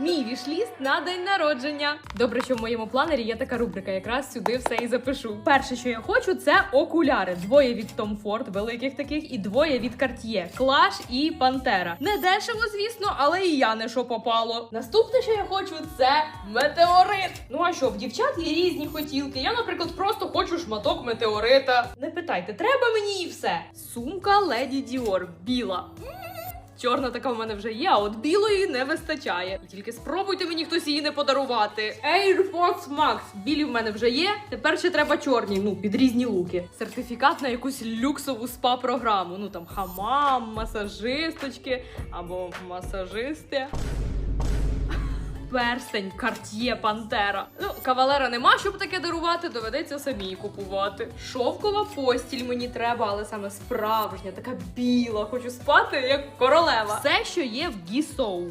Мій вішліст на день народження. Добре, що в моєму планері є така рубрика. Якраз сюди все і запишу. Перше, що я хочу, це окуляри. Двоє від Tom Ford, великих таких, і двоє від Cartier. Клаш і Пантера. Не дешево, звісно, але і я не що попало. Наступне, що я хочу, це метеорит. Ну а що, в дівчат є різні хотілки. Я, наприклад, просто хочу шматок метеорита. Не питайте, треба мені і все. Сумка Леді Діор, біла. Чорна така в мене вже є, а от білої не вистачає. І тільки спробуйте мені хтось її не подарувати. AirPods Max. Білі в мене вже є. Тепер ще треба чорні, ну під різні луки. Сертифікат на якусь люксову спа-програму. Ну там хамам, масажисточки або масажисти. Перстень, Cartier Пантера. Ну, кавалера нема, щоб таке дарувати, доведеться самій купувати. Шовкова постіль мені треба, але саме справжня, така біла. Хочу спати як королева. Все, що є в Гісоу.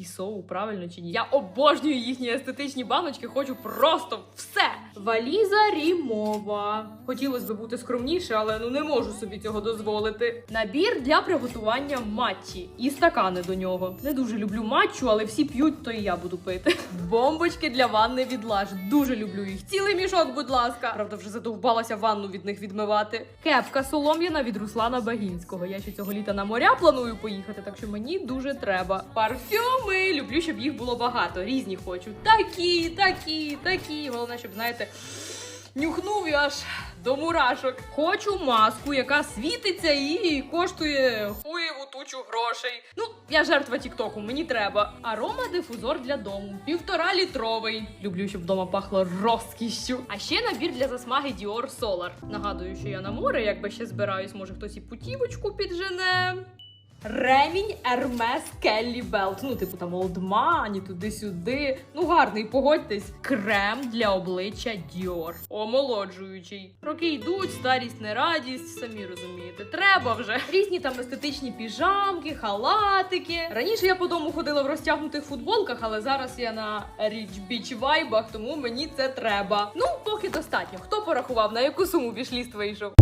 Гісоу, правильно чи ні? Я обожнюю їхні естетичні баночки, хочу просто все. Валіза рімова. Хотілося б бути скромніше, але ну не можу собі цього дозволити. Набір для приготування матчі і стакани до нього. Не дуже люблю матчу, але всі п'ють, то і я буду пити. Бомбочки для ванни від Lush. Дуже люблю їх. Цілий мішок, будь ласка. Правда, вже задовбалася ванну від них відмивати. Кепка солом'яна від Руслана Багінського. Я ще цього літа на моря планую поїхати, так що мені дуже треба. Парфюми. Люблю, щоб їх було багато. Різні хочу. Такі, такі, такі. Головне, щоб знаєте. Нюхнув і аж до мурашок. Хочу маску, яка світиться і коштує хуєву тучу грошей. Ну, я жертва Тіктоку, мені треба. Арома дифузор для дому. Півтора літровий. Люблю, щоб вдома пахло розкішшю. А ще набір для засмаги Dior Solar. Нагадую, що я на море, якби ще збираюсь, може хтось і путівочку піджене. Ремінь Hermes Kelly Belt. Ну, типу там Old Money, туди-сюди. Ну, гарний, погодьтесь. Крем для обличчя Dior. Омолоджуючий. Роки йдуть, старість не радість, самі розумієте. Треба вже. Різні там естетичні піжамки, халатики. Раніше я по дому ходила в розтягнутих футболках, але зараз я на Beach вайбах, тому мені це треба. Ну, поки достатньо. Хто порахував, на яку суму бішліст вийшов?